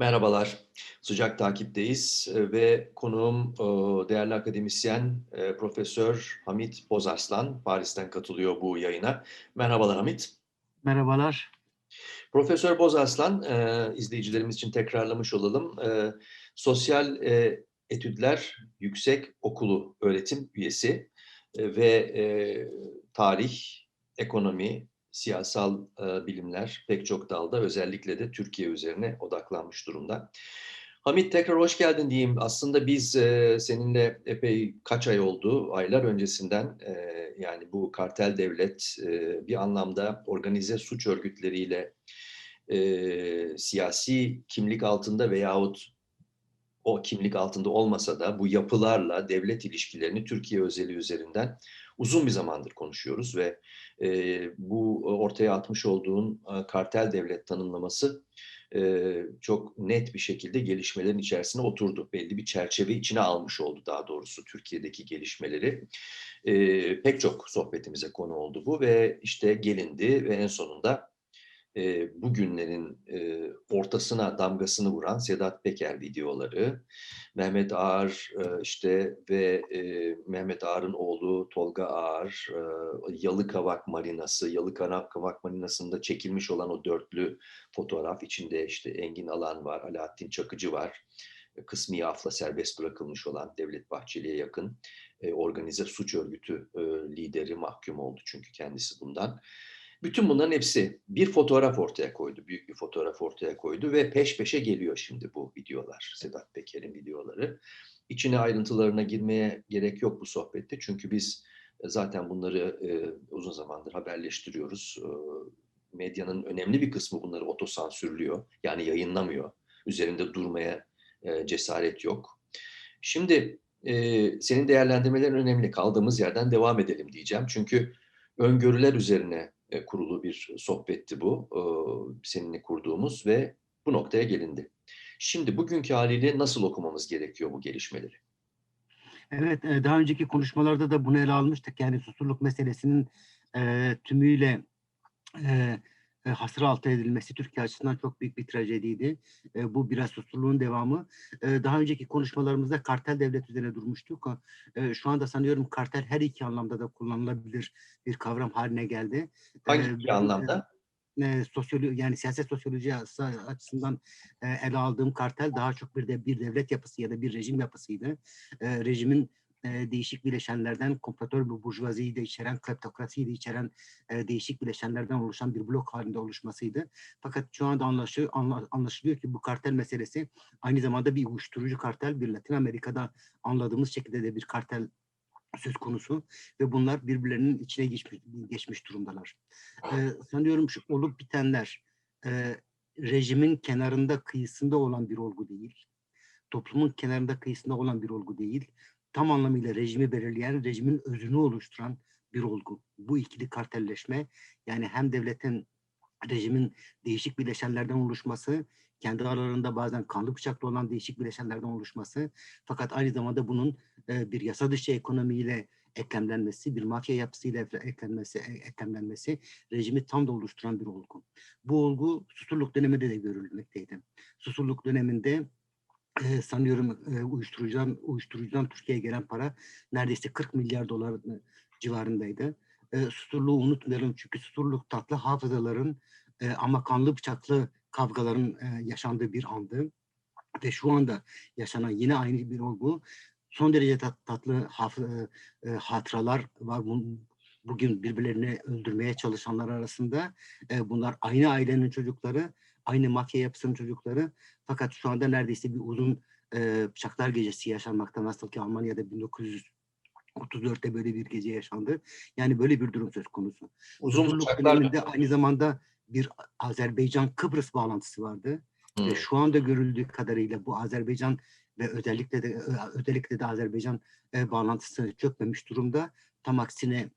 Merhabalar, sıcak takipteyiz e, ve konuğum e, değerli akademisyen e, Profesör Hamit Bozarslan Paris'ten katılıyor bu yayına. Merhabalar Hamit. Merhabalar. Profesör Bozarslan, izleyicilerimiz için tekrarlamış olalım. Sosyal Etüdler Yüksek Okulu öğretim üyesi ve tarih, ekonomi, siyasal e, bilimler pek çok dalda özellikle de Türkiye üzerine odaklanmış durumda. Hamit tekrar hoş geldin diyeyim. Aslında biz e, seninle epey kaç ay oldu, aylar öncesinden e, yani bu kartel devlet e, bir anlamda organize suç örgütleriyle e, siyasi kimlik altında veyahut o kimlik altında olmasa da bu yapılarla devlet ilişkilerini Türkiye özeli üzerinden uzun bir zamandır konuşuyoruz ve e, bu ortaya atmış olduğun e, kartel devlet tanımlaması e, çok net bir şekilde gelişmelerin içerisine oturdu. Belli bir çerçeve içine almış oldu daha doğrusu Türkiye'deki gelişmeleri. E, pek çok sohbetimize konu oldu bu ve işte gelindi ve en sonunda e, bugünlerin e, ortasına damgasını vuran Sedat Peker videoları, Mehmet Ağar e, işte ve e, Mehmet Ağar'ın oğlu Tolga Ağar, e, Yalıkavak Marinası, Yalıkavak Marinası'nda çekilmiş olan o dörtlü fotoğraf. İçinde işte Engin Alan var, Alaaddin Çakıcı var, kısmi afla serbest bırakılmış olan Devlet Bahçeli'ye yakın e, organize suç örgütü e, lideri mahkum oldu çünkü kendisi bundan. Bütün bunların hepsi bir fotoğraf ortaya koydu, büyük bir fotoğraf ortaya koydu ve peş peşe geliyor şimdi bu videolar, Sedat Peker'in videoları. İçine ayrıntılarına girmeye gerek yok bu sohbette çünkü biz e, zaten bunları e, uzun zamandır haberleştiriyoruz. E, medyanın önemli bir kısmı bunları otosansürlüyor, yani yayınlamıyor. Üzerinde durmaya e, cesaret yok. Şimdi e, senin değerlendirmelerin önemli. Kaldığımız yerden devam edelim diyeceğim. Çünkü öngörüler üzerine e, kurulu bir sohbetti bu e, seninle kurduğumuz ve bu noktaya gelindi. Şimdi bugünkü haliyle nasıl okumamız gerekiyor bu gelişmeleri? Evet, e, daha önceki konuşmalarda da bunu ele almıştık. Yani susurluk meselesinin tümüyle e, hasır altı edilmesi Türkiye açısından çok büyük bir trajediydi. E, bu biraz susurluğun devamı. E, daha önceki konuşmalarımızda kartel devlet üzerine durmuştuk. E, şu anda sanıyorum kartel her iki anlamda da kullanılabilir bir kavram haline geldi. Hangi e, iki anlamda? E, sosyoloji yani siyaset sosyoloji açısından e, ele aldığım kartel daha çok bir de bir devlet yapısı ya da bir rejim yapısıydı. E, rejimin e, değişik bileşenlerden kompratör bir burjuvaziyi de içeren, kleptokrasiyi de içeren e, değişik bileşenlerden oluşan bir blok halinde oluşmasıydı. Fakat şu anda anlaşılıyor, anla, anlaşılıyor ki bu kartel meselesi aynı zamanda bir uyuşturucu kartel, bir Latin Amerika'da anladığımız şekilde de bir kartel söz konusu ve bunlar birbirlerinin içine geçmiş, geçmiş durumdalar. Ee, sanıyorum şu olup bitenler e, rejimin kenarında kıyısında olan bir olgu değil. Toplumun kenarında kıyısında olan bir olgu değil tam anlamıyla rejimi belirleyen, rejimin özünü oluşturan bir olgu. Bu ikili kartelleşme yani hem devletin rejimin değişik bileşenlerden oluşması, kendi aralarında bazen kanlı bıçaklı olan değişik bileşenlerden oluşması fakat aynı zamanda bunun e, bir yasa dışı ekonomiyle eklemlenmesi, bir mafya yapısıyla eklenmesi, e, eklemlenmesi rejimi tam da oluşturan bir olgu. Bu olgu Susurluk döneminde de görülmekteydi. Susurluk döneminde e, sanıyorum e, uyuşturucudan, uyuşturucudan Türkiye'ye gelen para neredeyse 40 milyar dolar civarındaydı. E, susurluğu unutmayalım çünkü susurluk tatlı hafızaların e, ama kanlı bıçaklı kavgaların e, yaşandığı bir andı. Ve şu anda yaşanan yine aynı bir olgu. Son derece tat, tatlı haf, e, hatıralar var. Bugün birbirlerini öldürmeye çalışanlar arasında. E, bunlar aynı ailenin çocukları aynı mafya yapısının çocukları fakat şu anda neredeyse bir uzun e, bıçaklar gecesi yaşanmakta nasıl ki Almanya'da 1934'te böyle bir gece yaşandı. Yani böyle bir durum söz konusu. Uzun bıçaklar aynı zamanda bir Azerbaycan-Kıbrıs bağlantısı vardı. Hmm. Ve şu anda görüldüğü kadarıyla bu Azerbaycan ve özellikle de özellikle de Azerbaycan e, bağlantısı çökmemiş durumda. Tam aksine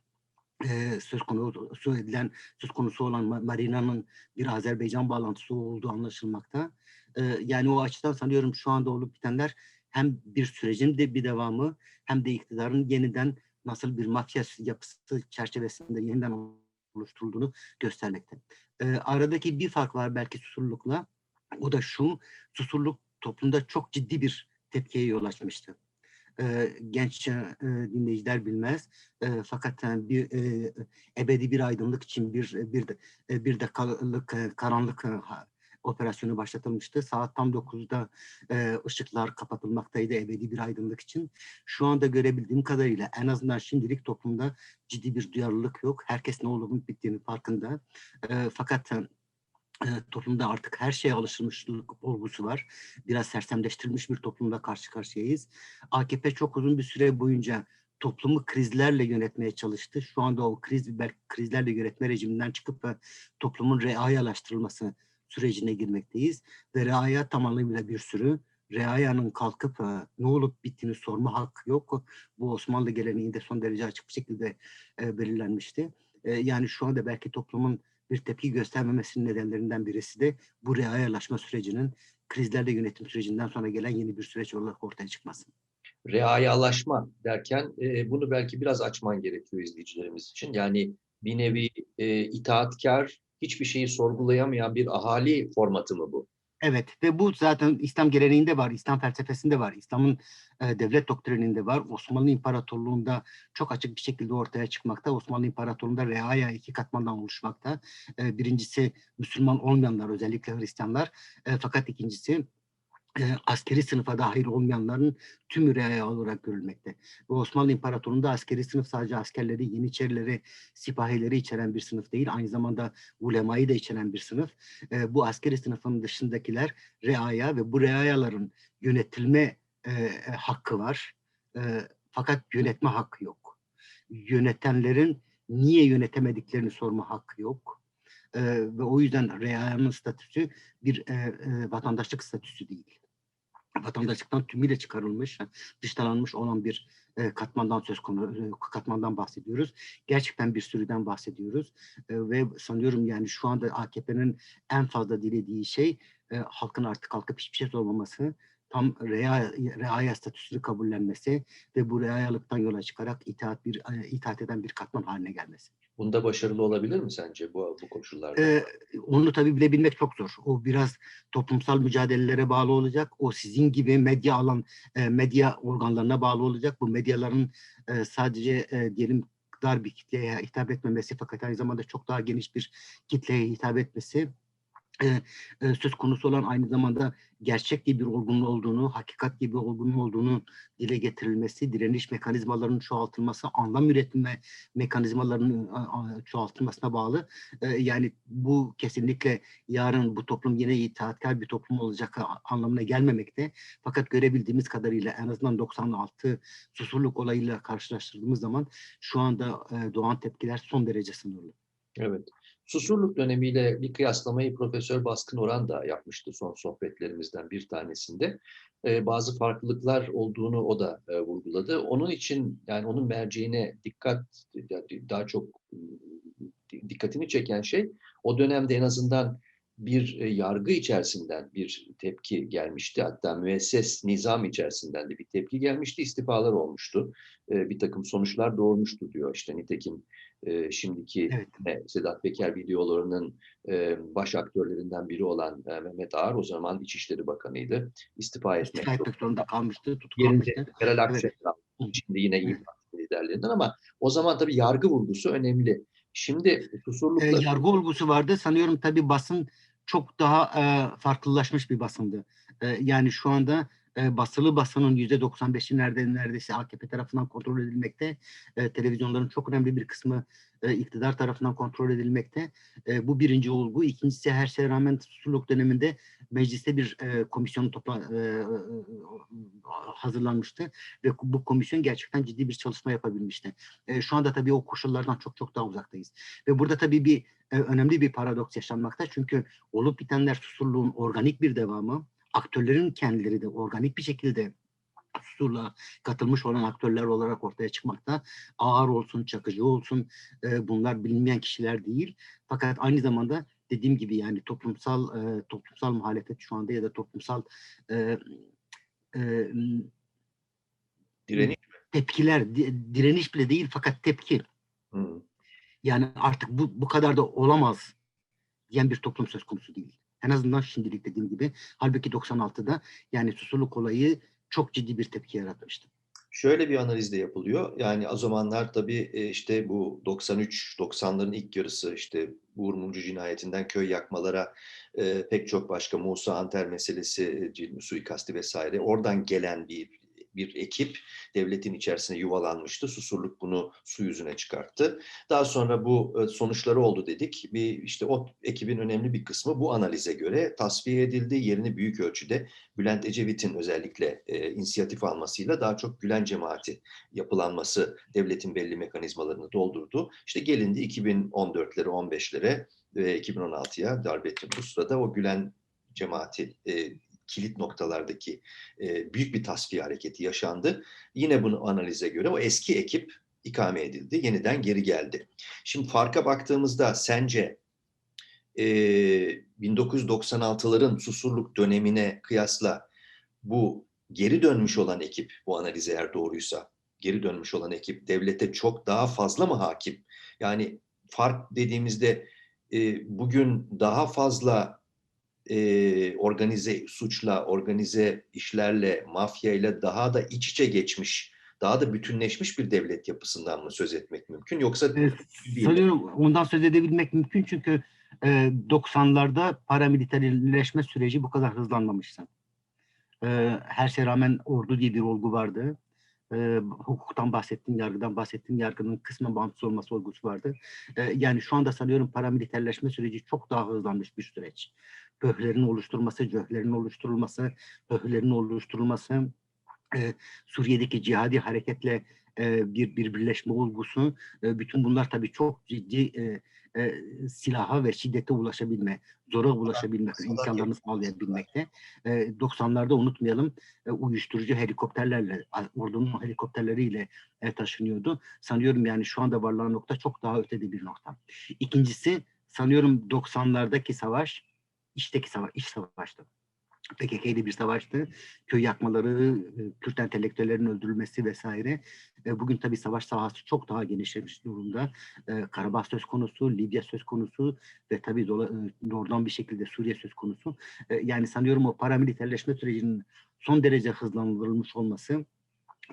e, söz konusu edilen, söz konusu olan Marina'nın bir Azerbaycan bağlantısı olduğu anlaşılmakta. E, yani o açıdan sanıyorum şu anda olup bitenler hem bir sürecin de bir devamı hem de iktidarın yeniden nasıl bir mafya yapısı çerçevesinde yeniden oluşturulduğunu göstermekte. E, aradaki bir fark var belki susurlukla. O da şu, susurluk toplumda çok ciddi bir tepkiye yol açmıştı. Ee, genç e, dinleyiciler bilmez. E, fakat e, bir e, ebedi bir aydınlık için bir bir de- e, bir dakikalık e, karanlık e, operasyonu başlatılmıştı. Saat tam 9'da e, ışıklar kapatılmaktaydı ebedi bir aydınlık için. Şu anda görebildiğim kadarıyla en azından şimdilik toplumda ciddi bir duyarlılık yok. Herkes ne olup bittiğini farkında. E, fakat e, toplumda artık her şeye alışılmışlık olgusu var. Biraz sersemleştirilmiş bir toplumla karşı karşıyayız. AKP çok uzun bir süre boyunca toplumu krizlerle yönetmeye çalıştı. Şu anda o kriz krizlerle yönetme rejiminden çıkıp toplumun reayalaştırılması sürecine girmekteyiz. Ve reaya tam anlamıyla bir sürü reayanın kalkıp e, ne olup bittiğini sorma hakkı yok. Bu Osmanlı geleneğinde son derece açık bir şekilde e, belirlenmişti. E, yani şu anda belki toplumun bir tepki göstermemesinin nedenlerinden birisi de bu reayalaşma sürecinin krizlerle yönetim sürecinden sonra gelen yeni bir süreç olarak ortaya çıkması. reayalaşma derken e, bunu belki biraz açman gerekiyor izleyicilerimiz için. Yani bir nevi e, itaatkar, hiçbir şeyi sorgulayamayan bir ahali formatı mı bu? Evet ve bu zaten İslam geleneğinde var, İslam felsefesinde var, İslam'ın e, devlet doktrininde var. Osmanlı İmparatorluğu'nda çok açık bir şekilde ortaya çıkmakta. Osmanlı İmparatorluğu'nda reaya iki katmandan oluşmakta. E, birincisi Müslüman olmayanlar özellikle Hristiyanlar. E, fakat ikincisi e, askeri sınıfa dahil olmayanların tümü reaya olarak görülmekte. Ve Osmanlı İmparatorluğu'nda askeri sınıf sadece askerleri, yeniçerileri, sipahileri içeren bir sınıf değil, aynı zamanda ulemayı da içeren bir sınıf. E, bu askeri sınıfın dışındakiler reaya ve bu reayaların yönetilme e, hakkı var. E, fakat yönetme hakkı yok. Yönetenlerin niye yönetemediklerini sorma hakkı yok. E, ve o yüzden reayanın statüsü bir e, e, vatandaşlık statüsü değil. Vatandaşlıktan tümüyle çıkarılmış, dışlanmış olan bir e, katmandan söz konu, e, katmandan bahsediyoruz. Gerçekten bir sürüden bahsediyoruz. E, ve sanıyorum yani şu anda AKP'nin en fazla dilediği şey e, halkın artık kalkıp hiçbir şey sormaması, tam rea, reaya statüsünü kabullenmesi ve bu reayalıktan yola çıkarak itaat bir e, itaat eden bir katman haline gelmesi. Bunda başarılı olabilir mi sence bu, bu koşullarda? Ee, onu tabii bilebilmek çok zor. O biraz toplumsal mücadelelere bağlı olacak. O sizin gibi medya alan medya organlarına bağlı olacak. Bu medyaların sadece diyelim dar bir kitleye hitap etmemesi fakat aynı zamanda çok daha geniş bir kitleye hitap etmesi söz konusu olan aynı zamanda gerçek gibi bir olgunluğu olduğunu, hakikat gibi bir olgunluğu olduğunu dile getirilmesi, direniş mekanizmalarının çoğaltılması, anlam üretme mekanizmalarının a, çoğaltılmasına bağlı. Yani bu kesinlikle yarın bu toplum yine itaatkar bir toplum olacak anlamına gelmemekte. Fakat görebildiğimiz kadarıyla en azından 96 susurluk olayıyla karşılaştırdığımız zaman şu anda doğan tepkiler son derece sınırlı. Evet. Susurluk dönemiyle bir kıyaslamayı Profesör Baskın Oran da yapmıştı son sohbetlerimizden bir tanesinde. Ee, bazı farklılıklar olduğunu o da e, vurguladı. Onun için yani onun merceğine dikkat daha çok dikkatini çeken şey o dönemde en azından bir e, yargı içerisinden bir tepki gelmişti. Hatta müesses nizam içerisinden de bir tepki gelmişti. İstifalar olmuştu. E, bir takım sonuçlar doğurmuştu diyor. İşte nitekim e, şimdiki Evet. e, Sedat Peker videolarının e, baş aktörlerinden biri olan e, Mehmet Ağar o zaman İçişleri Bakanı'ydı. İstifa etmek İstifa etmek zorunda kalmıştı, tutuklanmıştı. Evet. Akşener şimdi yine İYİ Parti liderlerinden ama o zaman tabii yargı vurgusu önemli. Şimdi E, susurlukla yargı olgusu vardı. Sanıyorum tabii basın çok daha e, farklılaşmış bir basındı. E, yani şu anda e, basılı basının yüzde 95'i nerede, neredeyse AKP tarafından kontrol edilmekte. E, televizyonların çok önemli bir kısmı e, iktidar tarafından kontrol edilmekte. E, bu birinci olgu. İkincisi her şeye rağmen susurluk döneminde mecliste bir e, komisyon topla, e, e, hazırlanmıştı. Ve bu komisyon gerçekten ciddi bir çalışma yapabilmişti. E, şu anda tabii o koşullardan çok çok daha uzaktayız. Ve burada tabii bir e, önemli bir paradoks yaşanmakta. Çünkü olup bitenler susurluğun organik bir devamı. Aktörlerin kendileri de organik bir şekilde susurluğa katılmış olan aktörler olarak ortaya çıkmakta. Ağır olsun, çakıcı olsun e, bunlar bilinmeyen kişiler değil. Fakat aynı zamanda dediğim gibi yani toplumsal e, toplumsal muhalefet şu anda ya da toplumsal e, e, direniş tepkiler, di- direniş bile değil fakat tepki. Hı. Yani artık bu, bu kadar da olamaz diyen bir toplum söz konusu değil. En azından şimdilik dediğim gibi. Halbuki 96'da yani susurluk olayı çok ciddi bir tepki yaratmıştı. Şöyle bir analiz de yapılıyor. Yani o zamanlar tabii e, işte bu 93-90'ların ilk yarısı işte Uğur Mumcu cinayetinden köy yakmalara e, pek çok başka Musa Anter meselesi, e, Cilmi suikasti vesaire oradan gelen bir bir ekip devletin içerisine yuvalanmıştı. Susurluk bunu su yüzüne çıkarttı. Daha sonra bu e, sonuçları oldu dedik. Bir işte o ekibin önemli bir kısmı bu analize göre tasfiye edildi. Yerini büyük ölçüde Bülent Ecevit'in özellikle e, inisiyatif almasıyla daha çok Gülen cemaati yapılanması devletin belli mekanizmalarını doldurdu. İşte gelindi 2014'lere, 15'lere ve 2016'ya darbe ettim. Bu sırada o Gülen cemaati e, kilit noktalardaki e, büyük bir tasfiye hareketi yaşandı. Yine bunu analize göre o eski ekip ikame edildi, yeniden geri geldi. Şimdi farka baktığımızda sence e, 1996'ların susurluk dönemine kıyasla bu geri dönmüş olan ekip, bu analiz eğer doğruysa, geri dönmüş olan ekip devlete çok daha fazla mı hakim? Yani fark dediğimizde e, bugün daha fazla e, organize suçla, organize işlerle, mafyayla daha da iç içe geçmiş, daha da bütünleşmiş bir devlet yapısından mı söz etmek mümkün? Yoksa Evet, sanıyorum ondan söz edebilmek mümkün çünkü e, 90'larda paramiliterleşme süreci bu kadar hızlanmamıştı. E, her şeye rağmen ordu diye bir olgu vardı. E, hukuktan bahsettim, yargıdan bahsettim. Yargının kısmen bağımsız olması olgusu vardı. E, yani şu anda sanıyorum paramiliterleşme süreci çok daha hızlanmış bir süreç. Pöhlerin oluşturulması, cöhlerin oluşturulması, pöhlerin oluşturulması, e, Suriye'deki cihadi hareketle e, bir, bir birleşme olgusu, e, bütün bunlar tabii çok ciddi e, e, silaha ve şiddete ulaşabilme, zora ulaşabilme imkanlarını sağlayabilmekte. E, 90'larda unutmayalım e, uyuşturucu helikopterlerle, ordunun helikopterleriyle e, taşınıyordu. Sanıyorum yani şu anda varlığı nokta çok daha ötede bir nokta. İkincisi sanıyorum 90'lardaki savaş, işteki savaş, iş savaştı. PKK ile bir savaştı. Köy yakmaları, Kürt entelektüellerin öldürülmesi vesaire. Bugün tabii savaş sahası çok daha genişlemiş durumda. Karabağ söz konusu, Libya söz konusu ve tabii doğrudan bir şekilde Suriye söz konusu. Yani sanıyorum o paramiliterleşme sürecinin son derece hızlandırılmış olması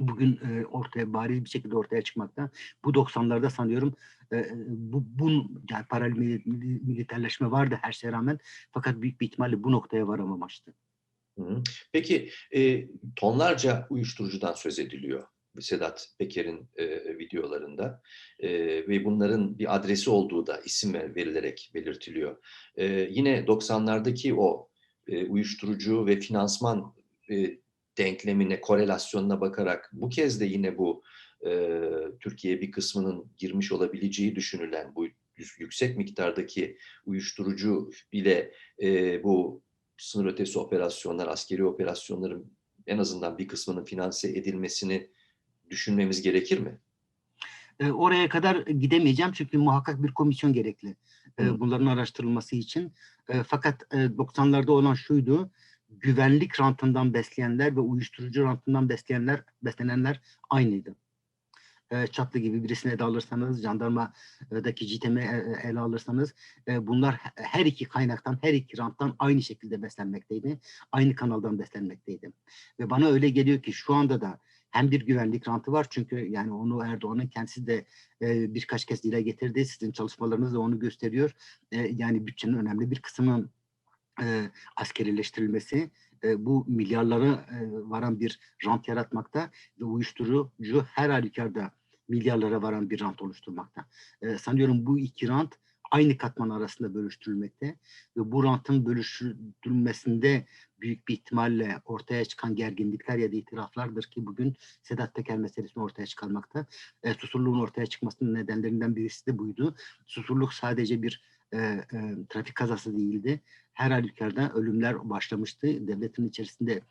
bugün ortaya bariz bir şekilde ortaya çıkmakta. Bu 90'larda sanıyorum bu, bu yani paramiliterleşme vardı her şeye rağmen fakat büyük bir ihtimalle bu noktaya varamamıştı. Peki e, tonlarca uyuşturucudan söz ediliyor Sedat Peker'in e, videolarında e, ve bunların bir adresi olduğu da isim verilerek belirtiliyor. E, yine 90'lardaki o e, uyuşturucu ve finansman e, denklemine, korelasyonuna bakarak bu kez de yine bu e, Türkiye bir kısmının girmiş olabileceği düşünülen bu yüksek miktardaki uyuşturucu ile e, bu sınır ötesi operasyonlar, askeri operasyonların en azından bir kısmının finanse edilmesini düşünmemiz gerekir mi? E, oraya kadar gidemeyeceğim çünkü muhakkak bir komisyon gerekli e, bunların araştırılması için. E, fakat e, 90'larda olan şuydu, güvenlik rantından besleyenler ve uyuşturucu rantından besleyenler, beslenenler aynıydı. E, Çatlı gibi birisini ele alırsanız, jandarmadaki CİTEM'i e, ele alırsanız e, bunlar her iki kaynaktan, her iki ranttan aynı şekilde beslenmekteydi. Aynı kanaldan beslenmekteydi. Ve bana öyle geliyor ki şu anda da hem bir güvenlik rantı var çünkü yani onu Erdoğan'ın kendisi de e, birkaç kez dile getirdi. Sizin çalışmalarınız da onu gösteriyor. E, yani bütçenin önemli bir kısmının e, askerileştirilmesi e, bu milyarlara e, varan bir rant yaratmakta ve uyuşturucu her halükarda milyarlara varan bir rant oluşturmakta. E, sanıyorum bu iki rant aynı katman arasında bölüştürülmekte ve bu rantın bölüştürülmesinde büyük bir ihtimalle ortaya çıkan gerginlikler ya da itiraflardır ki bugün Sedat Peker meselesini ortaya çıkarmakta. E, susurluğun ortaya çıkmasının nedenlerinden birisi de buydu. Susurluk sadece bir e, e, trafik kazası değildi. Her halükarda ölümler başlamıştı. Devletin içerisinde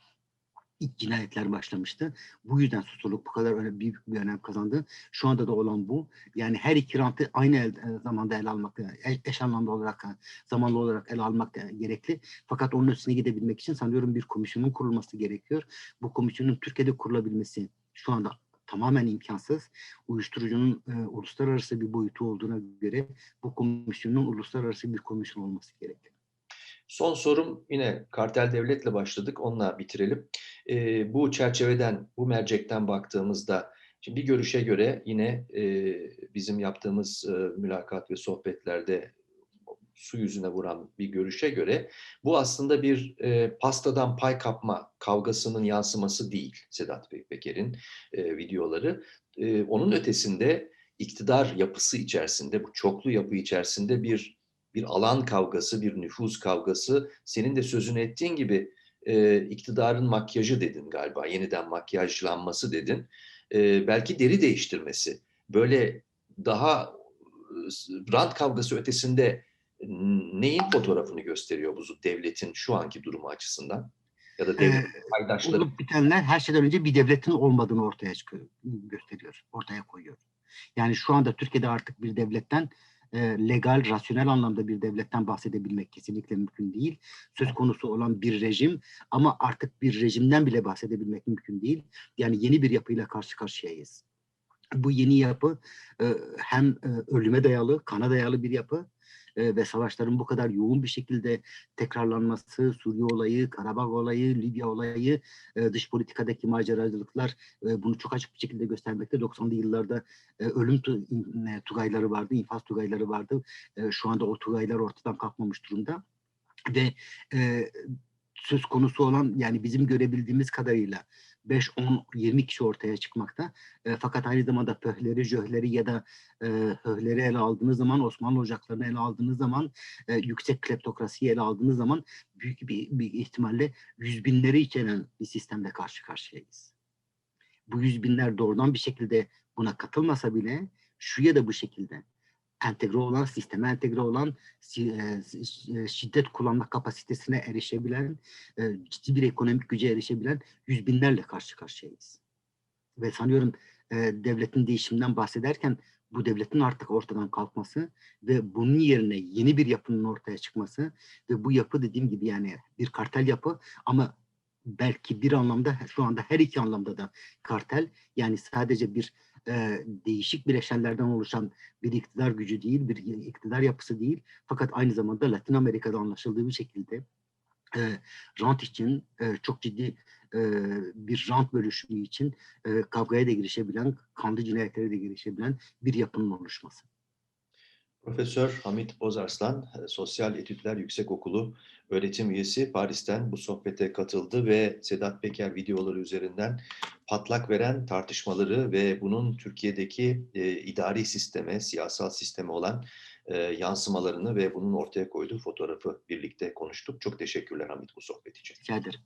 ilk cinayetler başlamıştı. Bu yüzden susurluk bu kadar önemli, büyük bir önem kazandı. Şu anda da olan bu. Yani her iki rantı aynı el, e, zamanda ele almak, e, eş anlamda olarak, e, zamanlı olarak ele almak gerekli. Fakat onun üstüne gidebilmek için sanıyorum bir komisyonun kurulması gerekiyor. Bu komisyonun Türkiye'de kurulabilmesi şu anda tamamen imkansız. Uyuşturucunun e, uluslararası bir boyutu olduğuna göre bu komisyonun uluslararası bir komisyon olması gerekli. Son sorum yine kartel devletle başladık, onunla bitirelim. Ee, bu çerçeveden, bu mercekten baktığımızda, şimdi bir görüşe göre yine e, bizim yaptığımız e, mülakat ve sohbetlerde su yüzüne vuran bir görüşe göre bu aslında bir e, pastadan pay kapma kavgasının yansıması değil Sedat Peker'in e, videoları. E, onun ötesinde iktidar yapısı içerisinde, bu çoklu yapı içerisinde bir bir alan kavgası, bir nüfuz kavgası. Senin de sözünü ettiğin gibi e, iktidarın makyajı dedin galiba, yeniden makyajlanması dedin. E, belki deri değiştirmesi. Böyle daha e, rant kavgası ötesinde neyin fotoğrafını gösteriyor bu devletin şu anki durumu açısından? Ya da devlet Ee, paydaşları. Olup bitenler her şeyden önce bir devletin olmadığını ortaya çıkıyor, gösteriyor, ortaya koyuyor. Yani şu anda Türkiye'de artık bir devletten e, legal, rasyonel anlamda bir devletten bahsedebilmek kesinlikle mümkün değil. Söz konusu olan bir rejim ama artık bir rejimden bile bahsedebilmek mümkün değil. Yani yeni bir yapıyla karşı karşıyayız. Bu yeni yapı e, hem e, ölüme dayalı, kana dayalı bir yapı e, ve savaşların bu kadar yoğun bir şekilde tekrarlanması, Suriye olayı, Karabağ olayı, Libya olayı, e, dış politikadaki maceracılıklar e, bunu çok açık bir şekilde göstermekte. 90'lı yıllarda e, ölüm tu, e, tugayları vardı, infaz tugayları vardı. E, şu anda o tugaylar ortadan kalkmamış durumda. Ve e, söz konusu olan yani bizim görebildiğimiz kadarıyla 5, 10, 20 kişi ortaya çıkmakta. E, fakat aynı zamanda pöhleri, jöhleri ya da e, höhleri ele aldığınız zaman, Osmanlı ocaklarını ele aldığınız zaman, e, yüksek kleptokrasiyi ele aldığınız zaman büyük bir, bir ihtimalle yüz binleri içeren bir sistemle karşı karşıyayız. Bu yüz binler doğrudan bir şekilde buna katılmasa bile şu ya da bu şekilde entegre olan, sisteme entegre olan, şiddet kullanma kapasitesine erişebilen, ciddi bir ekonomik güce erişebilen yüz binlerle karşı karşıyayız. Ve sanıyorum devletin değişiminden bahsederken bu devletin artık ortadan kalkması ve bunun yerine yeni bir yapının ortaya çıkması ve bu yapı dediğim gibi yani bir kartel yapı ama belki bir anlamda şu anda her iki anlamda da kartel yani sadece bir e, değişik bileşenlerden oluşan bir iktidar gücü değil, bir iktidar yapısı değil. Fakat aynı zamanda Latin Amerika'da anlaşıldığı bir şekilde e, rant için e, çok ciddi e, bir rant bölüşümü için e, kavgaya da girişebilen, kanlı cinayetlere de girişebilen bir yapının oluşması. Profesör Hamit Bozarslan, Sosyal Etütler Yüksekokulu öğretim üyesi Paris'ten bu sohbete katıldı ve Sedat Peker videoları üzerinden patlak veren tartışmaları ve bunun Türkiye'deki e, idari sisteme, siyasal sisteme olan e, yansımalarını ve bunun ortaya koyduğu fotoğrafı birlikte konuştuk. Çok teşekkürler Hamit bu sohbet için. Rica ederim.